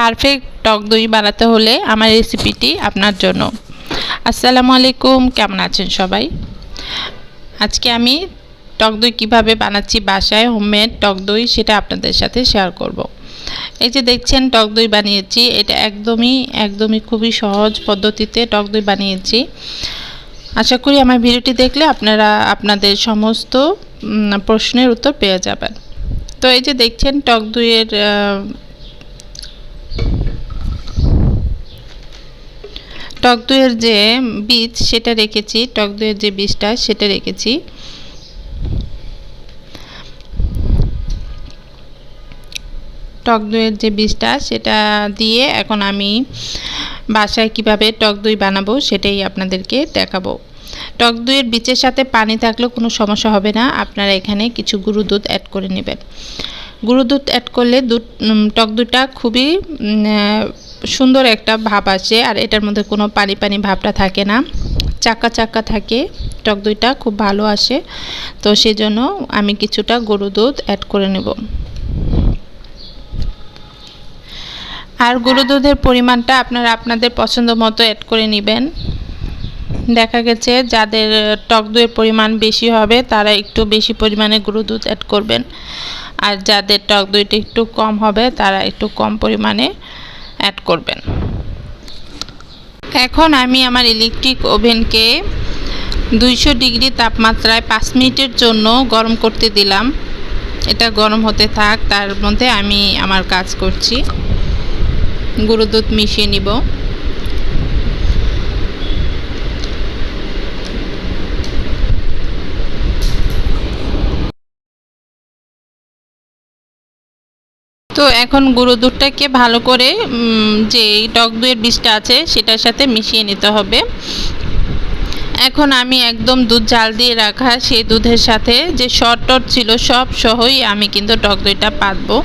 Perfect টক দই বানাতে হলে আমার রেসিপিটি আপনার জন্য। আসসালামু আলাইকুম, কেমন আছেন সবাই? আজকে আমি টক দই কীভাবে বানাচ্ছি, বাসায় হোমমেড টক দই, সেটা আপনাদের সাথে শেয়ার করব। এই যে দেখছেন, টক দই বানিয়েছি। এটা একদমই একদমই খুবই সহজ পদ্ধতিতে টক দই বানিয়েছি। আশা করি আমার ভিডিওটি দেখলে আপনারা, আপনাদের সমস্ত প্রশ্নের উত্তর পেয়ে যাবেন। তো এই যে দেখছেন, টক দইয়ের টক দইয়ের যে বীজ, সেটা রেখেছি। টক দইয়ের যে বীজটা, সেটা রেখেছি। টক দইয়ের যে বীজটা, সেটা দিয়ে এখন আমি বাসায় কীভাবে টক দই বানাবো, সেটাই আপনাদেরকে দেখাবো। টক দইয়ের বীজের সাথে পানি থাকলেও কোনো সমস্যা হবে না। আপনারা এখানে কিছু গুঁড়ো দুধ অ্যাড করে নেবেন। গুঁড়ো দুধ অ্যাড করলে দুধ টক দইটা খুবই সুন্দর একটা ভাব আসে, আর এটার মধ্যে কোনো পানি পানি ভাবটা থাকে না। চাকা চাকা থাকে, টক দইটা খুব ভালো আসে। তো সেই জন্য আমি কিছুটা গরু দুধ অ্যাড করে নেব। আর গরু দুধের পরিমাণটা আপনারা আপনাদের পছন্দ মতো অ্যাড করে নেবেন। দেখা গেছে যাদের টক দইয়ের পরিমাণ বেশি হবে, তারা একটু বেশি পরিমাণে গরু দুধ অ্যাড করবেন। আর যাদের টক দইটা একটু কম হবে, তারা একটু কম পরিমাণে অ্যাড করবেন। এখন আমি আমার ইলেকট্রিক ওভেনকে দুইশো ডিগ্রি তাপমাত্রায় পাঁচ মিনিটের জন্য গরম করতে দিলাম। এটা গরম হতে থাক, তার মধ্যে আমি আমার কাজ করছি। গুঁড়ো দুধ মিশিয়ে নিব। তো এখন গুঁড়ো দুধটাকে ভালো করে যে টক দইয়ের বীজটা আছে সেটার সাথে মিশিয়ে নিতে হবে। এখন আমি একদম দুধ জাল দিয়ে রাখা সেই দুধের সাথে যে টট ছিল সব সহই আমি কিন্তু টক দইটা পাতবো।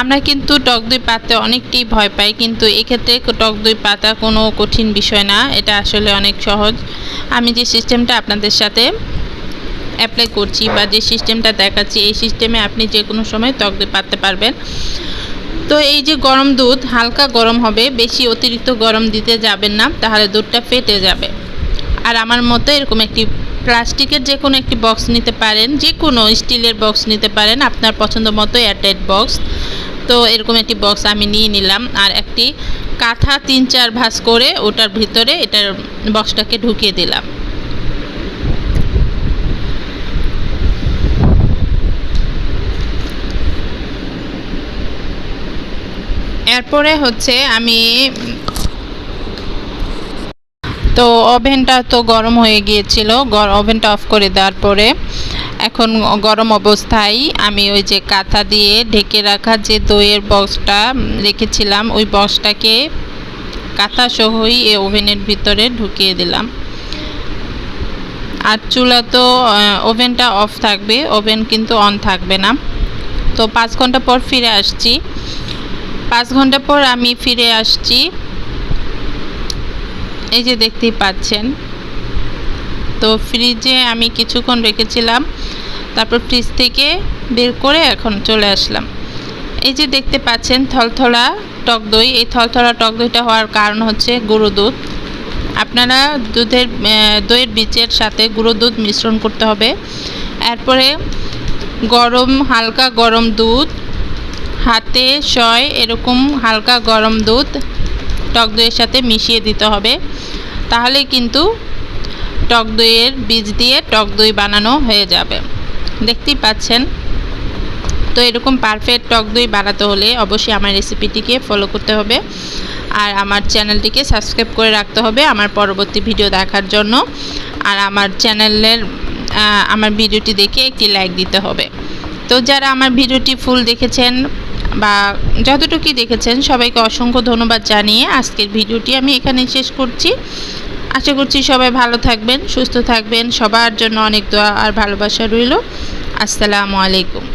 আমরা কিন্তু টক দই পাততে অনেকটাই ভয় পাই, কিন্তু এক্ষেত্রে টক দই পাতা কোনো কঠিন বিষয় না, এটা আসলে অনেক সহজ। আমি যে সিস্টেমটা আপনাদের সাথে অ্যাপ্লাই করছি বা যে সিস্টেমটা দেখাচ্ছি, এই সিস্টেমে আপনি যে কোনো সময় টক দই পাততে পারবেন। তো এই যে গরম দুধ, হালকা গরম হবে, বেশি অতিরিক্ত গরম দিতে যাবেন না, তাহলে দুধটা ফেটে যাবে। আর আমার মতো এরকম একটি প্লাস্টিকের যে কোনো একটি বক্স নিতে পারেন, যে কোনো স্টিলের বক্স নিতে পারেন, আপনার পছন্দ মতো এয়ারটাইট বক্স তো এরকম একটি বক্স আমি নিয়ে নিলাম, আর একটি কাঁথা তিন চার ভাঁজ করে ওটার ভিতরে এটার বক্সটাকে ঢুকিয়ে দিলাম। এরপরে হচ্ছে আমি, তো ওভেনটা তো গরম হয়ে গিয়েছিল ওভেনটা অফ করে দেওয়ার পরে এখন গরম অবস্থায় আমি ওই যে কাঁথা দিয়ে ঢেকে রাখা যে দইয়ের বক্সটা রেখেছিলাম, ওই বক্সটাকে কাঁথা সহই এই ওভেনের ভিতরে ঢুকিয়ে দিলাম। আর চুলা তো ওভেনটা অফ থাকবে, ওভেন কিন্তু অন থাকবে না। তো পাঁচ ঘণ্টা পর ফিরে আসছি। পাঁচ ঘণ্টা পর আমি ফিরে আসছি। এই যে দেখতেই পাচ্ছেন। তো ফ্রিজে আমি কিছুক্ষণ রেখেছিলাম। তারপর ফ্রিজ থেকে বের করে এখন চলে আসলাম। এই যে দেখতে পাচ্ছেন থলথলা টক দই। এই থলথলা টক দইটা হওয়ার কারণ হচ্ছে গুঁড়ো দুধ। আপনারা দুধের দইয়ের বীজের সাথে গুঁড়ো দুধ মিশ্রণ করতে হবে। এরপরে গরম, হালকা গরম দুধ হাতে শয় এরকম হালকা গরম দুধ টক দইয়ের সাথে মিশিয়ে দিতে হবে। তাহলে কিন্তু টক দইয়ের বীজ দিয়ে টক দই বানানো হয়ে যাবে। দেখতেই পাচ্ছেন? তো এরকম পারফেক্ট টক দই বানাতে হলে অবশ্যই আমার রেসিপিটিকে ফলো করতে হবে। আর আমার চ্যানেলটিকে সাবস্ক্রাইব করে রাখতে হবে আমার পরবর্তী ভিডিও দেখার জন্য। আর আমার চ্যানেলের আমার ভিডিওটি দেখে একটি লাইক দিতে হবে। তো যারা আমার ভিডিওটি ফুল দেখেছেন বা যতটুকুই দেখেছেন, সবাইকে অসংখ্য ধন্যবাদ জানিয়ে আজকের ভিডিওটি আমি এখানে শেষ করছি। আশা করছি সবাই ভালো থাকবেন, সুস্থ থাকবেন। সবার জন্য অনেক দোয়া আর ভালোবাসা রইল। আসসালামু আলাইকুম।